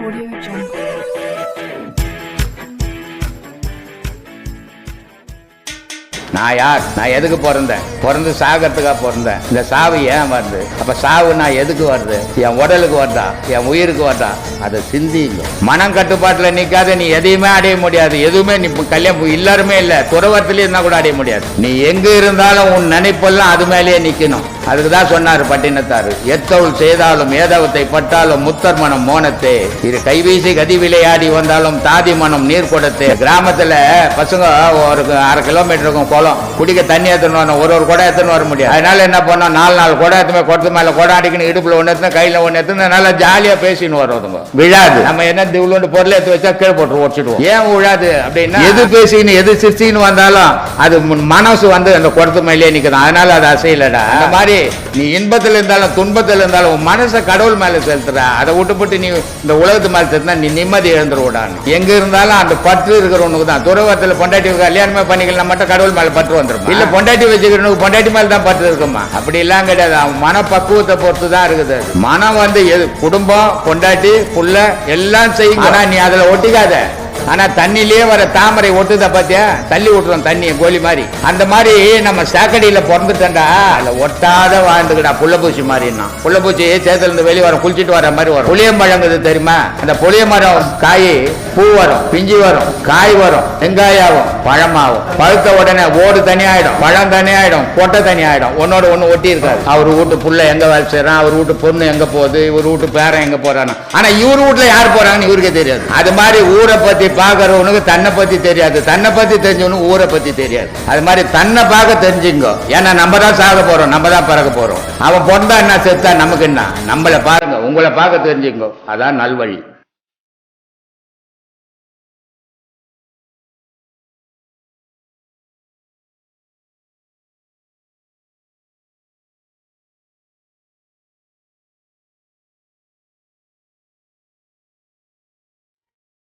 Audio Jungle. நான் யார்? நான் எதுக்கு பிறந்தேன்? பிறந்து சாகிறதுக்காக பிறந்தேன். இந்த சாவு ஏன் வருது? அப்ப சாவு நான் எதுக்கு வருது? என் உடலுக்கு வருதா? என் உயிருக்கு வருதா? அதை சிந்திங்க. மனம் கட்டுப்பாட்டில் நிற்காத நீ எதையுமே அடைய முடியாது. எதுவுமே நீ கல்யாணம் எல்லாருமே இல்லை. துறவரத்துலேயே இருந்தால் கூட அடைய முடியாது. நீ எங்கே இருந்தாலும் உன் நினைப்பெல்லாம் அது மேலேயே நிற்கணும் அதுக்கு தான் சொன்னாரு பட்டினத்தாரு. எத்தவுள் செய்தாலும் ஏதவத்தை பட்டாலும் முத்தர் மனம் மோனத்தே. இது கைவீசி கதி விளையாடி வந்தாலும் தாதி மனம் நீர் கொடுத்தே. கிராமத்துல பசங்க ஒரு அரை கிலோமீட்டர் இருக்கும் குளம். குடிக்க தண்ணி எடுத்துன்னு வரணும். ஒரு ஒரு குடம் எடுத்துன்னு வர முடியாது. அதனால என்ன பண்ணோம்? நாலு நாலு குடம் எடுத்துமே குடத்து மேல குடம் அடிக்கணும். இடுப்புல ஒன்று எடுத்து கையில ஒன்று எடுத்து நல்லா ஜாலியா பேசின்னு வருவதுங்க விழாது. நம்ம என்ன இவ்வளோ பொருள் எடுத்து வச்சா கீழே போட்டு உடச்சிடுவோம். ஏன் விழாது அப்படின்னா எது பேசின்னு எது சிரிச்சின்னு வந்தாலும் அது முன் மனசு வந்து அந்த குடத்து மேலேயே நிற்குது அதனால அது அசையலடா. அந்த மாதிரி நீ இன்பத்தில் இருந்தாலும் துன்பத்தில் இருந்தாலும் உன் மனசை கடவுள் மேலே செலுத்துற. அதை விட்டுப்பட்டு நீ இந்த உலகத்து மேலே செலுத்தினா நீ நிம்மதி இழந்துருவிடான்னு. எங்க இருந்தாலும் அந்த பற்று இருக்கிறவனுக்கு தான். துறவத்தில் பொண்டாட்டி கல்யாணமே பண்ணிக்கலாம் மட்டும் கடவுள் மேலே பற்று வந்துடும் இல்ல பொண்டாட்டி வச்சுக்கிறவனுக்கு பொண்டாட்டி மேலே தான் பற்று இருக்குமா? அப்படி எல்லாம் கிடையாது. அவன் மன பக்குவத்தை பொறுத்து தான் இருக்குது. மனம் வந்து எது? குடும்பம் பொண்டாட்டி புள்ள எல்லாம் செய்யும் ஆனா நீ அதுல ஒட்டிக்காத. ஆனா தண்ணிலேயே வர தாமரை ஒட்டுதா பாத்தியா? தள்ளி விட்டுறோம் தண்ணியை கோலி மாதிரி. அந்த மாதிரி நம்ம சாக்கடையில பிறந்துட்டேன்டா. அதில் ஒட்டாத வாழ்ந்துக்கிட்டா புள்ளப்பூச்சி மாதிரின்னா. புள்ளப்பூச்சி சேத்துல இருந்து வெளியே வரும் குளிச்சிட்டு வர மாதிரி வரும். புளிய புளியம்பழங்குது தெரியுமா? அந்த புளிய மரம் காய் பூ வரும் பிஞ்சு வரும் காய் வரும் வெங்காயம் ஆகும் பழமாகும் பழுத்த உடனே ஓடு தனியாயிடும் பழம் தனியாயிடும் கொட்டை தனியாயிடும் ஒன்னோட ஒண்ணு ஒட்டி இருக்காது. அவர் வீட்டு புள்ள எங்க வேலை செய்யறான் அவர் வீட்டு பொண்ணு எங்க போகுது? இவர் வீட்டு பேரன் எங்க போறான்னு. ஆனா இவர் வீட்டுல யார் போறாங்கன்னு இவருக்கே தெரியாது. அது மாதிரி ஊரை பத்தி பாக்குறவனுக்கு தன்னை பத்தி தெரியாது. தன்னை பத்தி தெரிஞ்சவனுக்கு ஊரை பத்தி தெரியாது. அது மாதிரி தன்னை பார்க்க தெரிஞ்சுங்க. ஏன்னா நம்ம தான் சாக போறோம். நம்ம தான் பிறக்க போறோம். அவன் பொண்ணா என்ன செத்தா நமக்கு என்ன? நம்மளை பாருங்க. உங்களை பார்க்க தெரிஞ்சுங்க. அதான் நல்வழி.